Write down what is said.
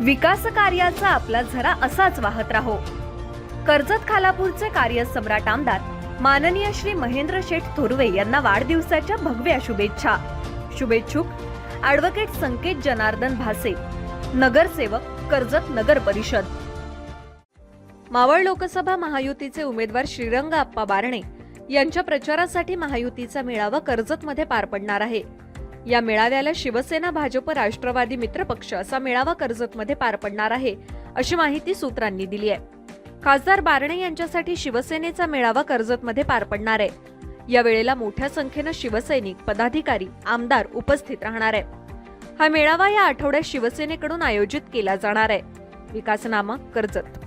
विकास कार्याचा आपला झरा असाच वाहत राहो. कर्जत खालापूरचे कार्य सम्राट आमदार माननीय श्री महेंद्र शेठ थोरवे यांना वाढदिवसाच्या भगव्या शुभेच्छा. शुभेच्छुक ॲडव्होकेट संकेत जनार्दन भासे नगरसेवक कर्जत नगर परिषद. मावळ लोकसभा महायुतीचे उमेदवार श्रीरंग आप्पा बारणे यांच्या प्रचारासाठी महायुतीचा मेळावा कर्जतमध्ये पार पडणार आहे. या मेळाव्याला शिवसेना भाजप राष्ट्रवादी मित्रपक्ष असा मेळावा कर्जतमध्ये पार पडणार आहे अशी माहिती सूत्रांनी दिली आहे. खासदार बारणे यांच्यासाठी शिवसेनेचा मेळावा कर्जतमध्ये पार पडणार आहे. या वेळेला मोठ्या संख्येनं शिवसैनिक पदाधिकारी आमदार उपस्थित राहणार आहे. हा मेळावा या आठवड्यात शिवसेनेकडून आयोजित केला जाणार आहे. विकासनामा कर्जत.